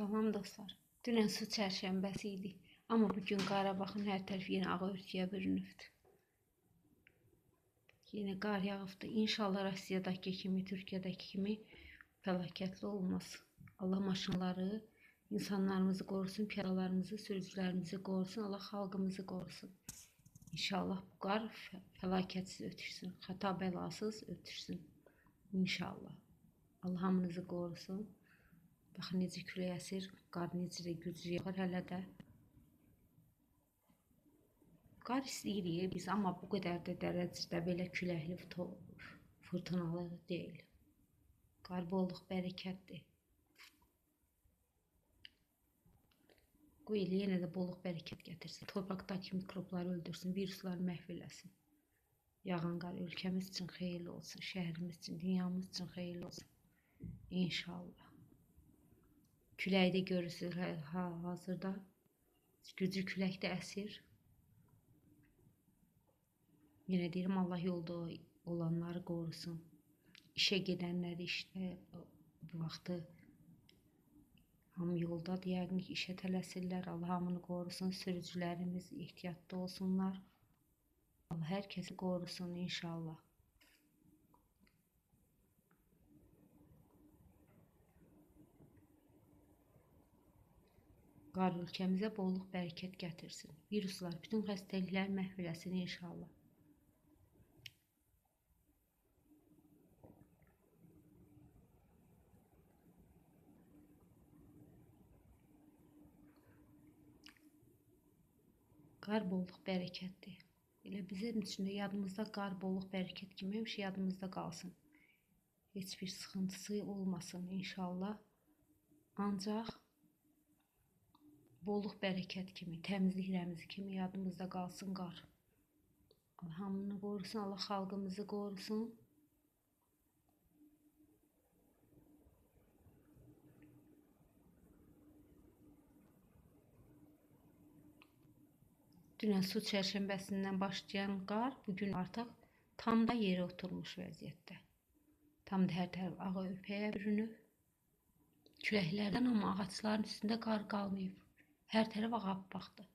Salam dostlar. Dünən su çərşənbəsi idi. Amma bu gün Qarabağın hər tərəfi yenə ağ örtüyə bürünübdür. Yenə qar yağıbdı. İnşallah Rusiyadakı kimi, Türkiyədəki kimi fəlakətli olmaz. Allah maşınları, insanlarımızı qorusun, piyadalarımızı, sürücülərimizi qorusun, Allah xalqımızı qorusun. İnşallah bu qar fə- fəlakətsiz ötürsün, xəta bəlasız ötürsün. İnşallah. Allah hamınızı qorusun. Baxın necə külək əsir, qar necə də güclü yağır hələ də. Qar istəyirik biz, amma bu qədər də dərəcədə belə küləkli, fırtınalı deyil. Qar bolluq bərəkətdir. Qoy elə yenə də bolluq bərəkət gətirsin. Torpaqdakı mikrobları öldürsün, virusları məhv eləsin. Yağan qar ölkəmiz üçün xeyirli olsun, şəhərimiz üçün, dünyamız üçün xeyirli olsun. İnşallah. Küləyi də görürsünüz hə- ha, hazırda. Güclü külək də əsir. Yenə deyirəm Allah yolda olanları qorusun. İşə gedənləri işdə bu vaxtı hamı yoldadır, yəqin ki, işə tələsirlər. Allah hamını qorusun. Sürücülərimiz ehtiyatlı olsunlar. Allah hər kəsi qorusun inşallah. Qar ölkəmizə bolluq bərəkət gətirsin. Viruslar, bütün xəstəliklər məhv eləsin inşallah. Qar bolluq bərəkətdir. Elə bizim üçün də yadımızda qar bolluq bərəkət kimi həmişə yadımızda qalsın. Heç bir sıxıntısı olmasın inşallah. Ancaq bolluq bərəkət kimi, təmizlik rəmzi kimi yadımızda qalsın qar. Allah hamını qorusun, Allah xalqımızı qorusun. Dünən su çərşənbəsindən başlayan qar bu gün artıq tam da yerə oturmuş vəziyyətdə. Tam da hər tərəf ağ örpəyə bürünüb. Küləklərdən amma ağacların üstündə qar qalmayıb. Hər tərəf ağappaqdır.